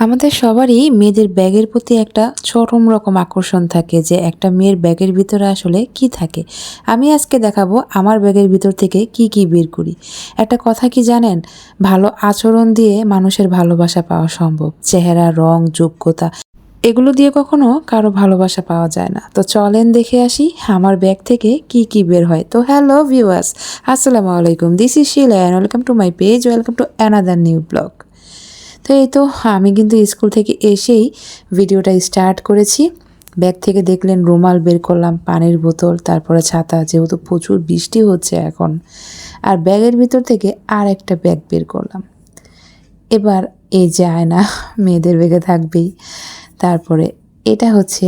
আমাদের সবারই মেয়েদের ব্যাগের প্রতি একটা চরম রকম আকর্ষণ থাকে যে একটা মেয়ের ব্যাগের ভিতরে আসলে কি থাকে। আমি আজকে দেখাবো আমার ব্যাগের ভিতর থেকে কি কি বের করি। একটা কথা কি জানেন? ভালো আচরণ দিয়ে মানুষের ভালোবাসা পাওয়া সম্ভব। চেহারা, রং, যোগ্যতা, এগুলো দিয়ে কখনো কারও ভালোবাসা পাওয়া যায় না। তো চলেন দেখে আসি আমার ব্যাগ থেকে কি কি বের হয়। তো হ্যালো ভিউয়ার্স, আসসালামু আলাইকুম। This is Sheela and welcome to my page. Welcome to another new blog. তো এই তো আমি কিন্তু স্কুল থেকে এসেই ভিডিওটা স্টার্ট করেছি। ব্যাগ থেকে দেখলেন রুমাল বের করলাম, পানির বোতল, তারপরে ছাতা, যেহেতু প্রচুর বৃষ্টি হচ্ছে এখন। আর ব্যাগের ভিতর থেকে আর একটা ব্যাগ বের করলাম। এবার এই যে আয়না, মেয়েদের ব্যাগে থাকবেই। তারপরে এটা হচ্ছে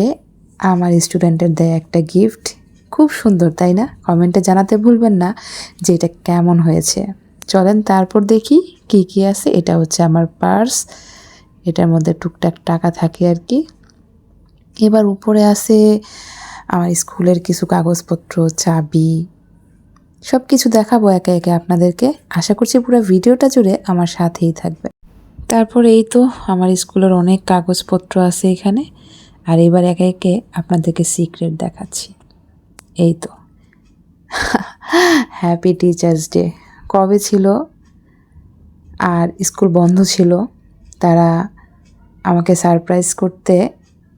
আমার স্টুডেন্টের দেয় একটা গিফট। খুব সুন্দর, তাই না? কমেন্টে জানাতে ভুলবেন না যে এটা কেমন হয়েছে। চলেন তারপর দেখি কি কি আছে। এটা হচ্ছে আমার পার্স। এটার মধ্যে টুকটাক টাকা থাকে আর কি। এবার উপরে আছে আমার স্কুলের কিছু কাগজপত্র, চাবি। সব কিছু দেখাবো একে একে আপনাদেরকে। আশা করছি পুরো ভিডিওটা জুড়ে আমার সাথেই থাকবে তারপর এই তো আমার স্কুলের অনেক কাগজপত্র আছে এখানে। আর এবার একে একে আপনাদেরকে সিক্রেট দেখাচ্ছি। এই তো। হ্যাপি টিচার্স ডে কবে ছিল আর স্কুল বন্ধ ছিল, তারা আমাকে সারপ্রাইজ করতে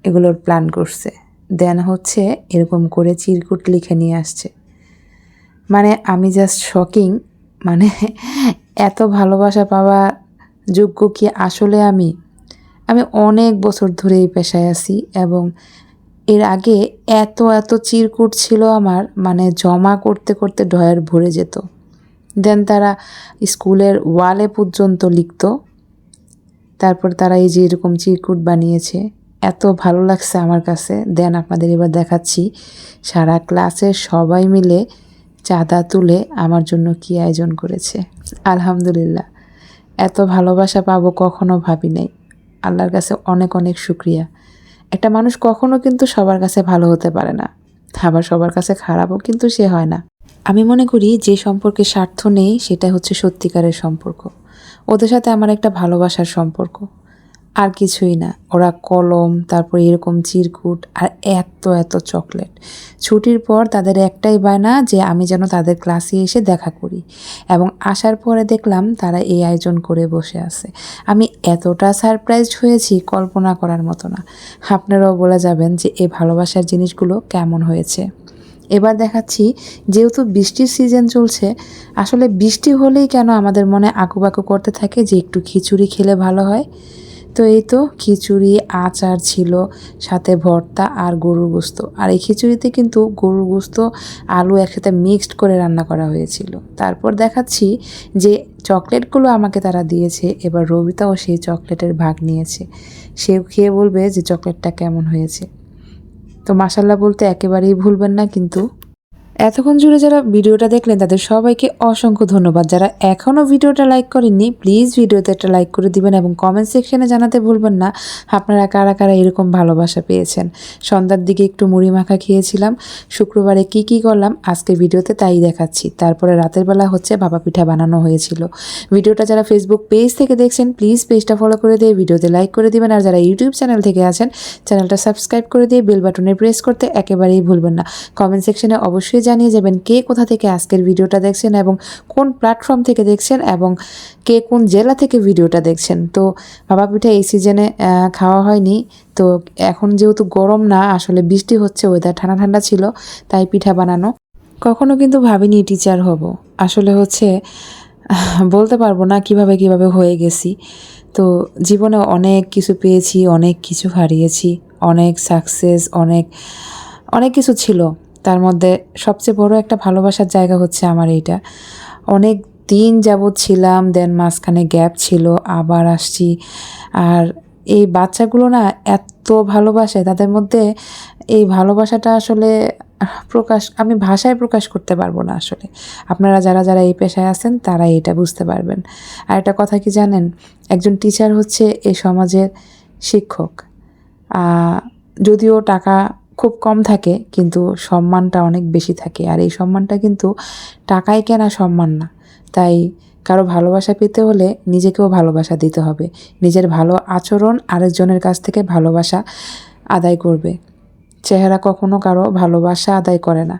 এগুলোর প্ল্যান করছে। দেন হচ্ছে এরকম করে চিরকুট লিখে নিয়ে আসছে। মানে আমি জাস্ট শকিং মানে এত ভালোবাসা পাওয়া যোগ্য কি আসলে আমি? আমি অনেক বছর ধরে এই পেশায় আছি এবং এর আগে এত এত চিরকুট ছিল আমার মানে জমা করতে করতে ডয়ার ভরে যেত। দেন তারা স্কুলের ওয়ালে পর্যন্ত লিখত। তারপর তারা এই যে এরকম চিরকুট বানিয়েছে, এত ভালো লাগছে আমার কাছে। দেন আপনাদের এবার দেখাচ্ছি, সারা ক্লাসের সবাই মিলে চাঁদা তুলে আমার জন্য কি আয়োজন করেছে। আলহামদুলিল্লাহ, এত ভালোবাসা পাবো কখনো ভাবি নাই। আল্লাহর কাছে অনেক অনেক শুক্রিয়া। একটা মানুষ কখনো কিন্তু সবার কাছে ভালো হতে পারে না। আবার সবার কাছে খারাপও কিন্তু সে হয় না। আমি মনে করি যে সম্পর্কে স্বার্থ নেই সেটা হচ্ছে সত্যিকারের সম্পর্ক। ওদের সাথে আমার একটা ভালোবাসার সম্পর্ক। আর কিছুই না। ওরা কলম, তারপর এরকম চিরকুট আর এত এত চকলেট। ছুটির পর তাদের একটাই বায়না যে আমি যেন তাদের ক্লাসে এসে দেখা করি। এবং আসার পরে দেখলাম তারা এই আয়োজন করে বসে আছে। আমি এতটা সারপ্রাইজড হয়েছি কল্পনা করার মতো না। আপনারাও বলে যাবেন যে এই ভালোবাসার জিনিসগুলো কেমন হয়েছে। এবার দেখাচ্ছি, যেহেতু বৃষ্টির সিজন চলছে, আসলে বৃষ্টি হলেই কেন আমাদের মনে আঁকুবাকু করতে থাকে যে একটু খিচুড়ি খেলে ভালো হয়? তো এই তো খিচুড়ি, আচার ছিল, সাথে ভর্তা আর গরুর গোস্ত। আর এই খিচুড়িতে কিন্তু গরুর গোস্ত, আলু একসাথে মিক্সড করে রান্না করা হয়েছিল। তারপর দেখাচ্ছি যে চকলেটগুলো আমাকে তারা দিয়েছে, এবার রবিতাও সেই চকলেটের ভাগ নিয়েছে। সে খেয়ে বলবে যে চকলেটটা কেমন হয়েছে। তো মাসাল্লাহ বলতে একেবারেই ভুলবেন না কিন্তু এতক্ষণ জুড়ে যারা ভিডিওটা দেখলেন, তাদের সবাইকে অসংখ্য ধন্যবাদ। যারা এখনও ভিডিওটা লাইক করেননি প্লিজ ভিডিওতে একটা লাইক করে দিবেন এবং কমেন্ট সেকশনে জানাতে ভুলবেন না, আপনারা কারা কারা এরকম ভালোবাসা পেয়েছেন? সন্ধ্যার দিকে একটু মুড়ি মাখা খেয়েছিলাম, শুক্রবারে কি কি করলাম, আজকে ভিডিওতে তাই দেখাচ্ছি। তারপরে রাতের বেলা হচ্ছে বাবা পিঠা বানানো হয়েছিল। ভিডিওটা যারা ফেসবুক পেজ থেকে দেখছেন প্লিজ পেজটা ফলো করে দিয়ে ভিডিওতে লাইক করে দিবেন। আর যারা ইউটিউব চ্যানেল থেকে আছেন চ্যানেলটা সাবস্ক্রাইব করে দিয়ে বেল বাটনে প্রেস করতে একেবারেই ভুলবেন না। কমেন্ট সেকশনে অবশ্যই জানিয়ে যাবেন কে কোথা থেকে আজকের ভিডিওটা দেখছেন এবং কোন প্ল্যাটফর্ম থেকে দেখছেন এবং কে কোন জেলা থেকে ভিডিওটা দেখছেন। তো বাবা পিঠা এই সিজনে খাওয়া হয়নি। তো এখন যেহেতু গরম না, আসলে বৃষ্টি হচ্ছে ওয়েদার ঠান্ডা ঠান্ডা ছিল, তাই পিঠা বানানো। কখনো কিন্তু ভাবিনি টিচার হব। আসলে হচ্ছে বলতে পারব না কীভাবে কীভাবে হয়ে গেছি। তো জীবনে অনেক কিছু পেয়েছি, অনেক কিছু হারিয়েছি, অনেক সাকসেস অনেক অনেক কিছু ছিল। মধ্যে সবচেয়ে বড় একটা ভালোবাসার জায়গা হচ্ছে আমার এইটা। অনেক দিন যাবৎ ছিলাম দেন মাঝখানে গ্যাপ ছিল, আবার আসছি। আর এই বাচ্চাগুলো না এত ভালোবাসে, তাদের মধ্যে এই ভালোবাসাটা আসলে প্রকাশ, আমি ভাষায় প্রকাশ করতে পারব না আসলে। আপনারা যারা যারা এই পেশায় আছেন তারা এটা বুঝতে পারবেন। আর একটা কথা কি জানেন? একজন টিচার হচ্ছে এই সমাজের শিক্ষক। যদিও টাকা খুব কম থাকে, কিন্তু সম্মানটা অনেক বেশি থাকে। আর এই সম্মানটা কিন্তু টাকায় কেনা সম্মান না। তাই কারও ভালোবাসা পেতে হলে নিজেকেও ভালোবাসা দিতে হবে। নিজের ভালো আচরণ আরেকজনের কাছ থেকে ভালোবাসা আদায় করবে। চেহারা কখনো কারও ভালোবাসা আদায় করে না।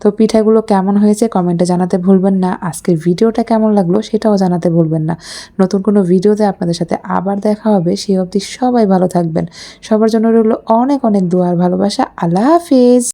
তো পিঠাগুলো কেমন হয়েছে কমেন্টে জানাতে ভুলবেন না। আজকের ভিডিওটা কেমন লাগল সেটাও জানাতে ভুলবেন না। নতুন কোনো ভিডিওতে আপনাদের সাথে আবার দেখা হবে সেই অবধি সবাই ভালো থাকবেন। সবার জন্য রইল অনেক অনেক দোয়ার ভালোবাসা। আল্লাহ হাফিজ।